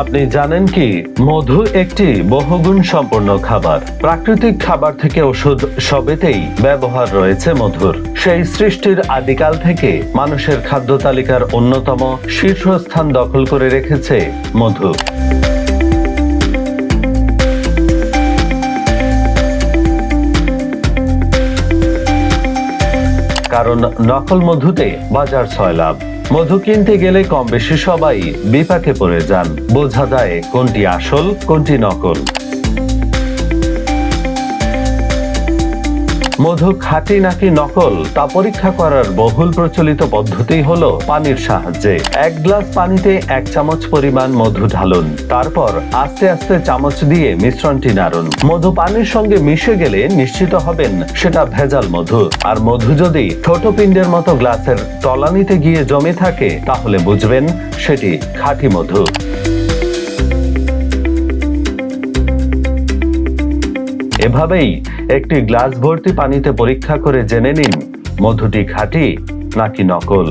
আপনি জানেন কি? মধু একটি বহুগুণ সম্পন্ন খাবার। প্রাকৃতিক খাবার থেকে ওষুধ সবেতেই ব্যবহার রয়েছে মধুর। সেই সৃষ্টির আদিকাল থেকে মানুষের খাদ্য তালিকার অন্যতম শীর্ষস্থান দখল করে রেখেছে মধু। কারণ নকল মধুতে বাজার ছয় লাভ। মধু কিনতে গেলে কম বেশি সবাই বিপাকে পড়ে যান। বোঝা যায় কোনটি আসল, কোনটি নকল। মধু খাঁটি নাকি নকল, তা পরীক্ষা করার বহুল প্রচলিত পদ্ধতি হলো পানির সাহায্যে। এক গ্লাস পানিতে এক চামচ পরিমাণ মধু ঢালুন, তারপর আস্তে আস্তে চামচ দিয়ে মিশ্রণটি নাড়ুন। মধু পানির সঙ্গে মিশে গেলে নিশ্চিত হবেন সেটা ভেজাল মধু। আর মধু যদি ছোট পিণ্ডের মতো গ্লাসের তলানিতে গিয়ে জমে থাকে, তাহলে বুঝবেন সেটি খাঁটি মধু। এভাবেই একটি গ্লাস ভর্তি পানিতে পরীক্ষা করে জেনে নিন মধুটি খাঁটি নাকি নকল।